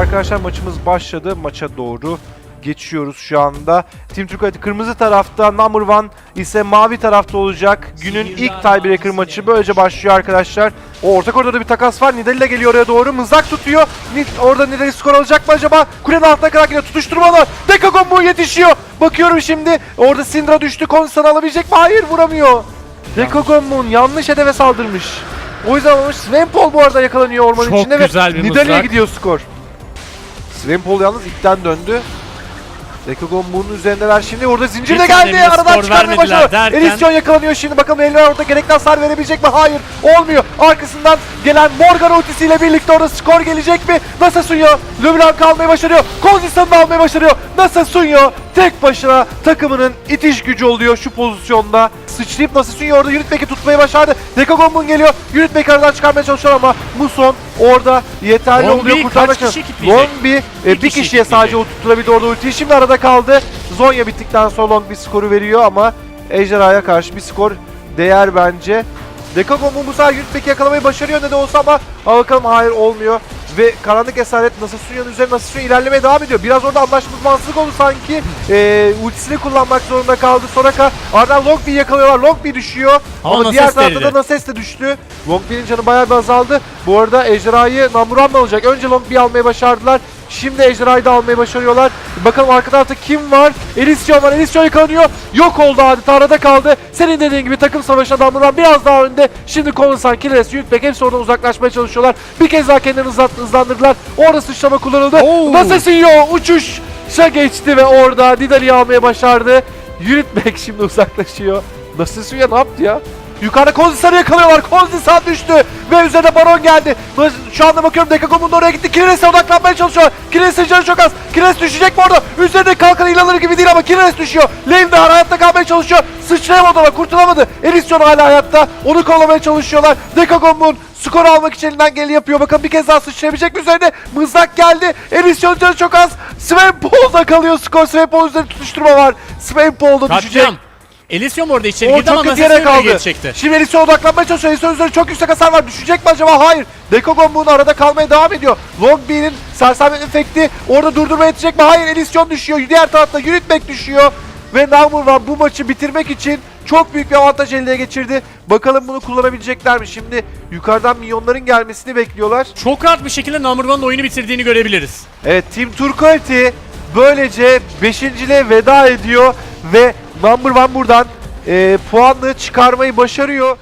arkadaşlar maçımız başladı. Maça doğru geçiyoruz şu anda. Team Turquoise kırmızı tarafta, number one ise mavi tarafta olacak. Günün ilk tiebreaker maçı böylece başlıyor arkadaşlar. O orta koridorda bir takas var. Nidali ile geliyor oraya doğru. Mızrak tutuyor. Nid orada Nidali skor alacak mı acaba? Kulenin altına kadar yine tutuşturmalar. Dekagombu yetişiyor. Bakıyorum şimdi. Orada Syndra düştü. Konstan'ı alabilecek mi? Hayır vuramıyor. Dekagombu'nun yanlış hedefe saldırmış. O yüzden almış. Swampole bu arada yakalanıyor ormanın Çok içinde güzel ve mızrak. gidiyor skor. Swampole yalnız ipten döndü. Dekagombu'nun üzerindeler şimdi. Orada zincir de Bir geldi. Aradan çıkarmaya başladı. derken- Elisyon yakalanıyor şimdi. Bakalım Elver orada gerekli hasar verebilecek mi? Hayır. Olmuyor. Arkasından gelen Morgan ultisiyle birlikte orada skor gelecek mi? Nasıl sunuyor? LeBlanc almayı başarıyor. Konzistan'ı da almayı başarıyor. Nasıl sunuyor? Tek başına takımının itiş gücü oluyor şu pozisyonda. Sıçrayıp nasıl sunuyor orada Unitback'i tutmayı başardı. Dekagombun geliyor. Unitback aradan çıkarmaya çalışıyor ama Muson orada yeterli Longbi oluyor kurtarmak için. Longbi e, Bir bir kişi kişiye sadece tutturabildi orada ultiyi. Şimdi arada kaldı. Zonya bittikten sonra Long bir skoru veriyor ama Ejderha'ya karşı bir skor değer bence. Dekagombun bu sefer Unitback'i yakalamayı başarıyor ne de olsa ama bakalım hayır olmuyor. Ve karanlık esaret nasıl Sunya'nın üzerine nasıl Sunya ilerlemeye devam ediyor. Biraz orada anlaşmazlık oldu sanki. Ee, ultisini kullanmak zorunda kaldı. Soraka ardından Longbi'yi yakalıyorlar. Longbi düşüyor. Ama Ama, diğer tarafta da Nases de düştü. Longbi'nin canı bayağı bir azaldı. Bu arada Ejderha'yı Namuran'la alacak. Önce Longbi'yi almayı başardılar. Şimdi Ejderha'yı da almayı başarıyorlar. Bakalım arka tarafta kim var? Elisyon var. Elisyon yakalanıyor. Yok oldu adeta arada kaldı. Senin dediğin gibi takım savaşı adamlarından biraz daha önde. Şimdi Konsan, Killers, Yükbek hepsi oradan uzaklaşmaya çalışıyorlar. Bir kez daha hızlat- hızlandırdılar. Orada sıçrama kullanıldı. Oo. Nasıl yiyor? Uçuşa geçti ve orada Didali'yi almayı başardı. Yürütmek şimdi uzaklaşıyor. Nasıl suya ne yaptı ya? Yukarıda Konzisar'ı yakalıyorlar. Konzisar düştü. Ve üzerine Baron geldi. Şu anda bakıyorum Dekakom'un oraya gitti. Kires'e odaklanmaya çalışıyor. Kires'in canı çok az. Kires düşecek mi orada? Üzerinde kalkan inanılır gibi değil ama Kires düşüyor. Lane de hayatta kalmaya çalışıyor. Sıçrayamadı ama kurtulamadı. Elisyon hala hayatta. Onu kollamaya çalışıyorlar. Dekakom'un skor almak için elinden geleni yapıyor. Bakalım bir kez daha sıçrayabilecek mi üzerine? Mızrak geldi. Elisyon canı çok az. Swampol'da kalıyor skor. Swampol üzerinde tutuşturma var. Swampol'da düşecek. Elysium orada içeri O girdi ama öyle kaldı. geçecekti. Şimdi Elisyon odaklanmaya çalışıyor. Elisyon üzerinde çok yüksek hasar var. Düşecek mi acaba? Hayır. Dekogon bunun arada kalmaya devam ediyor. Longbee'nin sersem efekti orada durdurmaya yetecek mi? Hayır. Elisyon düşüyor. Diğer tarafta Unitback düşüyor. Ve Namur var bu maçı bitirmek için çok büyük bir avantaj elde geçirdi. Bakalım bunu kullanabilecekler mi? Şimdi yukarıdan milyonların gelmesini bekliyorlar. Çok rahat bir şekilde Number One'ın oyunu bitirdiğini görebiliriz. Evet Team Turquoise böylece 5.liğe veda ediyor ve Number One buradan e, puanını çıkarmayı başarıyor.